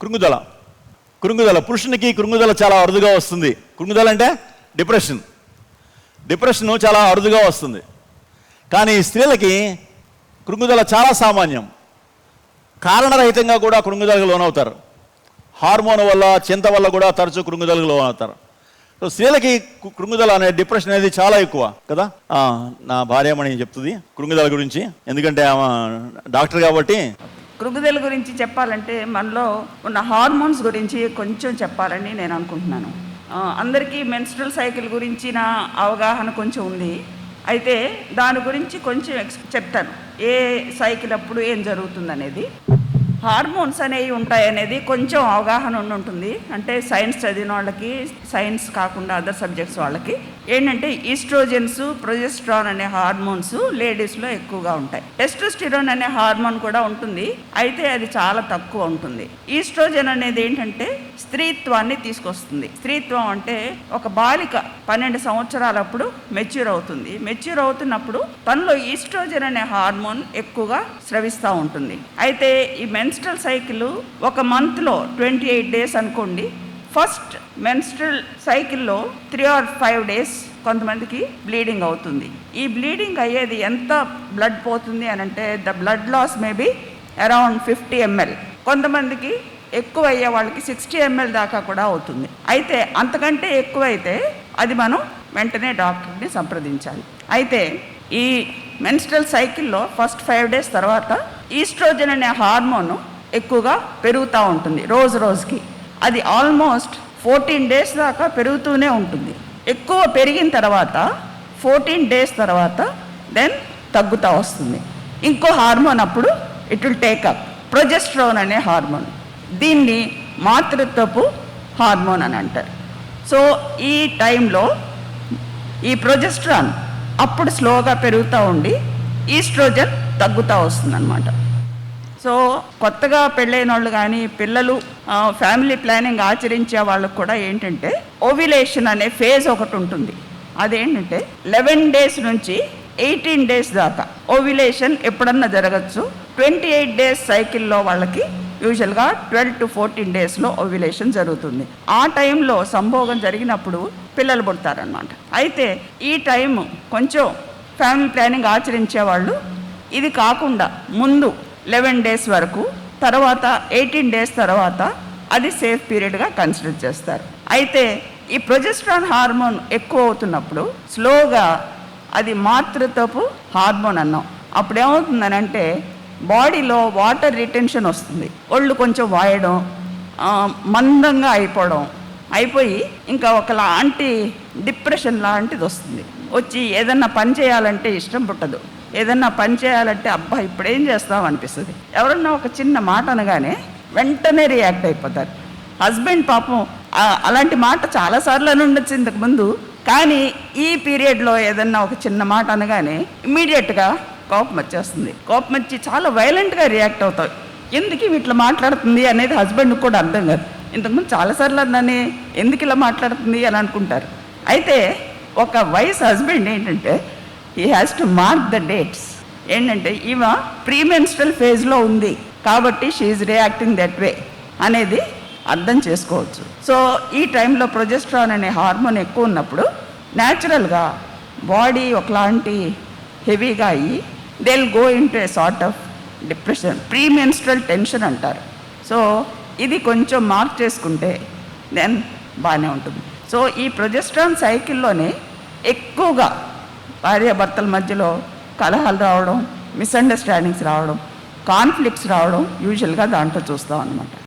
కృంగుదల. కృంగుదల. పురుషునికి కృంగుదల చాలా అరుదుగా వస్తుంది. కృంగుదల అంటే డిప్రెషన్. డిప్రెషన్ చాలా అరుదుగా వస్తుంది. కానీ స్త్రీలకి కృంగుదల చాలా సామాన్యం. కారణరహితంగా కూడా కృంగుదలకు లోనవుతారు. హార్మోన్ వల్ల చింత వల్ల కూడా తరచూ కృంగుదలకు లోనవుతారు. సో స్త్రీలకి కృంగుదల అనే డిప్రెషన్ అనేది చాలా ఎక్కువ కదా? నా భార్యమణి చెప్తుంది కృంగుదల గురించి. ఎందుకంటే ఆమె డాక్టర్ కాబట్టి కృగుదల గురించి చెప్పాలంటే మనలో ఉన్న హార్మోన్స్ గురించి కొంచెం చెప్పాలని నేను అనుకుంటున్నాను. అందరికీ మెన్స్ట్రల్ సైకిల్ గురించిన అవగాహన కొంచెం ఉంది. అయితే దాని గురించి కొంచెం చెప్తాను. ఏ సైకిల్ అప్పుడు ఏం జరుగుతుంది అనేది హార్మోన్స్ అనేవి ఉంటాయనేది కొంచెం అవగాహన ఉండి ఉంటుంది. అంటే సైన్స్ చదివిన వాళ్ళకి సైన్స్ కాకుండా అదర్ సబ్జెక్ట్స్ వాళ్ళకి. ఏంటంటే ఈస్ట్రోజెన్స్ ప్రొజెస్ట్రాన్ అనే హార్మోన్స్ లేడీస్లో ఎక్కువగా ఉంటాయి. టెస్టోస్టిరోన్ అనే హార్మోన్ కూడా ఉంటుంది. అయితే అది చాలా తక్కువ ఉంటుంది. ఈస్ట్రోజెన్ అనేది ఏంటంటే స్త్రీత్వాన్ని తీసుకొస్తుంది. స్త్రీత్వం అంటే ఒక బాలిక పన్నెండు సంవత్సరాలప్పుడు మెచ్యూర్ అవుతుంది. మెచ్యూర్ అవుతున్నప్పుడు తనలో ఈస్ట్రోజెన్ అనే హార్మోన్ ఎక్కువగా స్రవిస్తూ ఉంటుంది. అయితే ఈ మెన్ మెన్స్ట్రల్ సైకిల్ ఒక మంత్లో ట్వంటీ ఎయిట్ డేస్ అనుకోండి. ఫస్ట్ మెన్స్ట్రల్ సైకిల్లో త్రీ ఆర్ ఫైవ్ డేస్ కొంతమందికి బ్లీడింగ్ అవుతుంది. ఈ బ్లీడింగ్ అయ్యేది ఎంత బ్లడ్ పోతుంది అని అంటే the blood loss maybe around fifty ML కొంతమందికి ఎక్కువ అయ్యే వాళ్ళకి సిక్స్టీ ఎంఎల్ దాకా కూడా అవుతుంది. అయితే అంతకంటే ఎక్కువైతే అది మనం వెంటనే డాక్టర్ని సంప్రదించాలి. అయితే ఈ మెన్స్ట్రల్ సైకిల్లో ఫస్ట్ ఫైవ్ డేస్ తర్వాత ఈస్ట్రోజన్ అనే హార్మోన్ ఎక్కువగా పెరుగుతూ ఉంటుంది రోజు రోజుకి. అది ఆల్మోస్ట్ ఫోర్టీన్ డేస్ దాకా పెరుగుతూనే ఉంటుంది. ఎక్కువ పెరిగిన తర్వాత ఫోర్టీన్ డేస్ తర్వాత దెన్ తగ్గుతూ వస్తుంది. ఇంకో హార్మోన్ అప్పుడు it will take up progesterone అనే హార్మోన్. దీన్ని మాతృత్వపు హార్మోన్ అని అంటారు. సో ఈ టైంలో ఈ ప్రొజెస్ట్రాన్ అప్పుడు స్లోగా పెరుగుతూ ఉండి ఈస్ట్రోజన్ తగ్గుతూ వస్తుందన్నమాట. సో కొత్తగా పెళ్ళైన వాళ్ళు కానీ పిల్లలు ఫ్యామిలీ ప్లానింగ్ ఆచరించే వాళ్ళకు కూడా ఏంటంటే ఓవిలేషన్ అనే ఫేజ్ ఒకటి ఉంటుంది. అదేంటంటే లెవెన్ డేస్ నుంచి ఎయిటీన్ డేస్ దాకా ఓవిలేషన్ ఎప్పుడన్నా జరగచ్చు. ట్వంటీ ఎయిట్ డేస్ సైకిల్లో వాళ్ళకి యూజువల్గా ట్వెల్వ్ టు ఫోర్టీన్ డేస్లో ఓవిలేషన్ జరుగుతుంది. ఆ టైంలో సంభోగం జరిగినప్పుడు పిల్లలు పుడతారనమాట అయితే ఈ టైం కొంచెం ఫ్యామిలీ ప్లానింగ్ ఆచరించే వాళ్ళు ఇది కాకుండా ముందు లెవెన్ డేస్ వరకు తర్వాత ఎయిటీన్ డేస్ తర్వాత అది సేఫ్ పీరియడ్గా కన్సిడర్ చేస్తారు. అయితే ఈ ప్రొజెస్ట్రాన్ హార్మోన్ ఎక్కువ అవుతున్నప్పుడు స్లోగా అది మాతృత్వపు హార్మోన్ అన్నాం. అప్పుడు ఏమవుతుందనంటే బాడీలో వాటర్ రిటెన్షన్ వస్తుంది. ఒళ్ళు కొంచెం వాయడం మందంగా అయిపోవడం అయిపోయి ఇంకా ఒకలాంటి డిప్రెషన్ లాంటిది వస్తుంది. వచ్చి ఏదన్నా పని చేయాలంటే ఇష్టం పుట్టదు. ఏదన్నా పని చేయాలంటే అబ్బా ఇప్పుడేం చేస్తాం అనిపిస్తుంది. ఎవరన్నా ఒక చిన్న మాట అనగానే వెంటనే రియాక్ట్ అయిపోతారు. హస్బెండ్ పాపం అలాంటి మాట చాలాసార్లు అని ఉండొచ్చు ఇంతకుముందు. కానీ ఈ పీరియడ్లో ఏదన్నా ఒక చిన్న మాట అనగానే ఇమ్మీడియట్గా కోపం వచ్చేస్తుంది. కోపం వచ్చి చాలా వైలెంట్గా రియాక్ట్ అవుతాయి ఎందుకు వీటిలో ఇట్లా మాట్లాడుతుంది అనేది హస్బెండ్కి కూడా అర్థం కాదు. ఇంతకుముందు చాలాసార్లు అన్నని ఎందుకు ఇలా మాట్లాడుతుంది అని అనుకుంటారు. అయితే ఒక వయసు హస్బెండ్ ఏంటంటే ఈ has to mark the dates ఏంటంటే ఈమె ప్రీమెన్స్ట్రల్ ఫేజ్లో ఉంది. కాబట్టి షీఈ్ రియాక్టింగ్ దట్ వే అనేది అర్థం చేసుకోవచ్చు. సో ఈ టైంలో ప్రొజెస్ట్రాన్ అనే హార్మోన్ ఎక్కువ ఉన్నప్పుడు న్యాచురల్గా బాడీ ఒకలాంటి హెవీగా అయ్యి they will go into a sort of depression premenstrual tension అంటారు. సో ఇది కొంచెం మార్క్ చేసుకుంటే దెన్ బాగానే ఉంటుంది. సో ఈ ప్రొజెస్ట్రాన్ సైకిల్లోనే ఎక్కువగా భార్యాభర్తల మధ్యలో కలహాలు రావడం మిస్అండర్స్టాండింగ్స్ రావడం కాన్ఫ్లిక్ట్స్ రావడం యూజువల్గా దాంట్లో చూస్తాం అనమాట